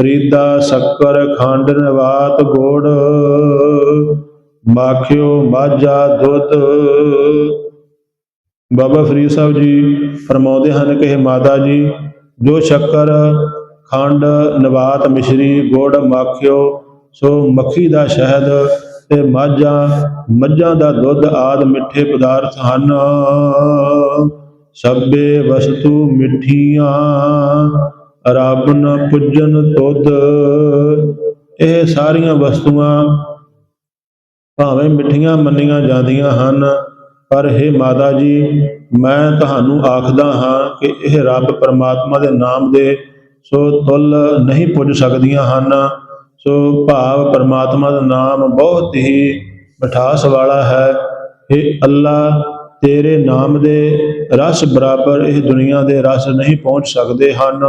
ਫਰੀਦਾ ਸ਼ੱਕਰ ਖੰਡ ਨਵਾਤ ਗੋੜ, ਮਾਖਿਓ ਮਾਝਾ ਦੁੱਧ। ਬਾਬਾ ਫਰੀਦ ਸਾਹਿਬ ਜੀ ਫਰਮਾਉਂਦੇ ਹਨ ਕਿ ਮਾਤਾ ਜੀ, ਜੋ ਸ਼ੱਕਰ ਖੰਡ ਨਵਾਤ ਮਿਸ਼ਰੀ ਗੁੜ ਮਾਖਿਓ, ਸੋ ਮੱਖੀ ਦਾ ਸ਼ਹਿਦ ਤੇ ਮਾਝਾ, ਮੱਝਾਂ ਦਾ ਦੁੱਧ ਆਦ ਮਿੱਠੇ ਪਦਾਰਥ ਹਨ। ਸਭੇ ਵਸਤੂ ਮਿੱਠੀਆਂ। ਰੱਬ ਨ ਪੁੱਜਨ ਤੁਧ। ਇਹ ਸਾਰੀਆਂ ਵਸਤੂਆਂ ਭਾਵੇਂ ਮਿੱਠੀਆਂ ਮੰਨੀਆਂ ਜਾਂਦੀਆਂ ਹਨ, ਪਰ ਇਹ ਮਾਤਾ ਜੀ, ਮੈਂ ਤੁਹਾਨੂੰ ਆਖਦਾ ਹਾਂ ਕਿ ਇਹ ਰੱਬ ਪਰਮਾਤਮਾ ਦੇ ਨਾਮ ਦੇ ਸੋ ਤੁਲ ਨਹੀਂ ਪੁੱਜ ਸਕਦੀਆਂ ਹਨ। ਸੋ ਭਾਵ ਪਰਮਾਤਮਾ ਦਾ ਨਾਮ ਬਹੁਤ ਹੀ ਮਿਠਾਸ ਵਾਲਾ ਹੈ। ਇਹ ਅੱਲਾ ਤੇਰੇ ਨਾਮ ਦੇ ਰਸ ਬਰਾਬਰ ਇਹ ਦੁਨੀਆ ਦੇ ਰਸ ਨਹੀਂ ਪਹੁੰਚ ਸਕਦੇ ਹਨ।